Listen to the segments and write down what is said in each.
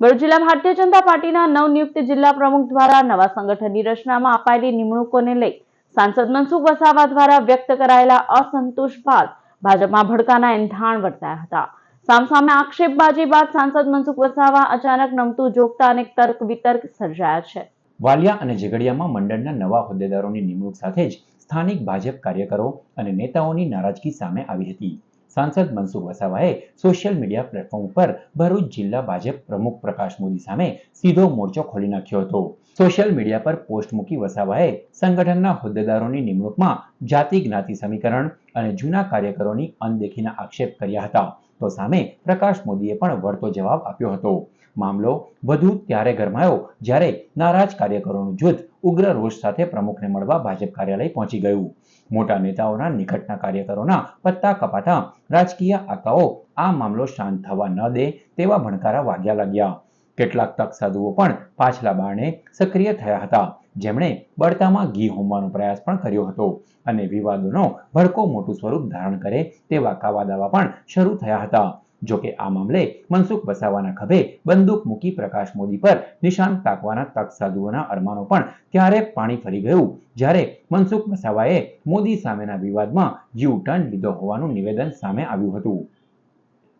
ભરૂચ ભારતીય જનતા પાર્ટીના નવનિયુક્ત જિલ્લા પ્રમુખ દ્વારા નવા સંગઠનની રચનામાં અપાયેલી નિમણૂકોને લઈ સાંસદ મનસુખ વસાવા દ્વારા વ્યક્ત કરાયેલા અસંતોષ બાદ ભાજપમાં ભડકાના એંધાણ વર્તાયા હતા. સામસામે આક્ષેપબાજી બાદ સાંસદ મનસુખ વસાવા અચાનક નમતું જોગતા અને તર્ક વિતર્ક સર્જાયા છે. વાલિયા અને ઝઘડિયામાં મંડળના નવા હોદ્દેદારોની નિમણૂક સાથે જ સ્થાનિક ભાજપ કાર્યકરો અને નેતાઓની નારાજગી સામે આવી હતી. સાંસદ મનસુખ વસાવાએ સોશિયલ મીડિયા પ્લેટફોર્મ ઉપર ભરૂચ જિલ્લા ભાજપ પ્રમુખ પ્રકાશ મોદી સામે સીધો મોરચો ખોલી નાખ્યો હતો. સોશિયલ મીડિયા પર પોસ્ટ મૂકી વસાવાએ સંગઠનના હોદ્દેદારોની નિમણૂકમાં જાતિ જ્ઞાતિ સમીકરણ અને જૂના કાર્યકરોની અનદેખીના આક્ષેપ કર્યા હતા. તો સામે પ્રકાશ મોદીએ પણ વળતો જવાબ આપ્યો હતો. મામલો વધુ ત્યારે ગરમાયો જ્યારે નારાજ કાર્યકરોનું જૂથ ઉગ્ર રોષ સાથે પ્રમુખને મળવા ભાજપ કાર્યાલય પહોંચી ગયું. મોટા નેતાઓના નિકટના કાર્યકરોના પત્તા કપાતા રાજકીય આકાઓ આ મામલો શાંત થવા ન દે તેવા ભણકારા વાગ્યા લાગ્યા. કેટલાક તક સાધુઓ પણ પાછલા બારણે સક્રિય થયા હતા. જેમણે બળતામાં ઘી હોમવાનો પ્રયાસ પણ કર્યો હતો અને વિવાદોનો ભડકો મોટું સ્વરૂપ ધારણ કરે તેવા કાવા પણ શરૂ થયા હતા. જોકે આ મામલે મનસુખ વસાવાના ખભે બંદૂક મૂકી પ્રકાશ મોદી પર નિશાન તાકવાના તક સાધુઓના અરમાનો પણ ત્યારે પાણી ફરી ગયું? જ્યારે મનસુખ વસાવાએ મોદી સામેના વિવાદમાં યુ ટર્ન લીધો હોવાનું નિવેદન સામે આવ્યું હતું.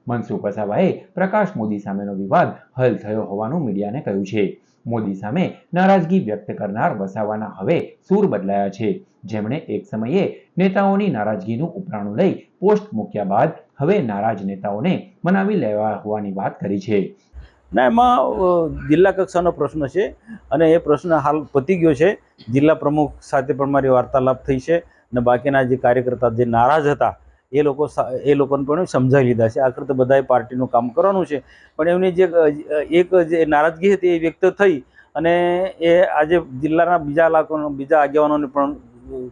મનસુખ વસાવાએ પ્રકાશ મોદી સામેનો વિવાદ હલ થયો હોવાનું મીડિયાને કહ્યું છે. મોદી સામે નારાજગી વ્યક્ત કરનાર વસાવાના હવે સૂર બદલાયા છે. જેમણે એક સમયે નેતાઓની નારાજગીનું ઉપરાણું લઈ પોસ્ટ મૂક્યા બાદ હવે નારાજ નેતાઓને મનાવી લેવા હોવાની વાત કરી છે. ના, એમાં જિલ્લા કક્ષાનો પ્રશ્ન છે અને એ પ્રશ્ન હાલ પતી ગયો છે. જિલ્લા પ્રમુખ સાથે પણ મારી વાર્તાલાપ થઈ છે અને બાકીના જે કાર્યકર્તા જે નારાજ હતા એ લોકો એ લોકોને પણ સમજાવી લીધા છે. આખરે તો બધાએ પાર્ટીનું કામ કરવાનું છે. પણ એમની જે એક જે નારાજગી હતી એ વ્યક્ત થઈ અને એ આજે જિલ્લાના બીજા લાખોનો, બીજા આગેવાનોને પણ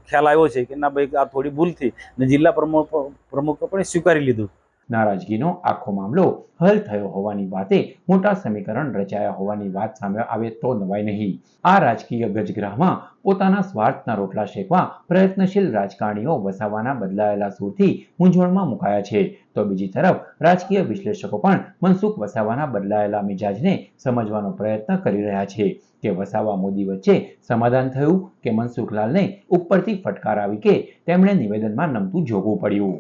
ખ્યાલ આવ્યો છે કે ના ભાઈ આ થોડી ભૂલ થઈ. અને જિલ્લા પ્રમુખ, પ્રમુખે પણ સ્વીકારી લીધું. નારાજગીનો આખો મામલો હલ થયો હોવાની વાતે મોટા સમીકરણ રચાયા હોવાની વાત સામે આવે તો નવાય નહીં. આ રાજકીય ગજગ્રહમાં પોતાના સ્વાર્થના રોટલા શેકવા પ્રયત્નશીલ રાજકારણીઓ વસાવાના બદલાયેલા સૂરથી મૂંઝવણમાં મુકાયા છે. તો બીજી તરફ રાજકીય વિશ્લેષકો પણ મનસુખ વસાવાના બદલાયેલા મિજાજને સમજવાનો પ્રયત્ન કરી રહ્યા છે કે વસાવા મોદી વચ્ચે સમાધાન થયું કે મનસુખલાલને ઉપરથી ફટકાર આવી કે તેમણે નિવેદનમાં નમતું જોગવું પડ્યું.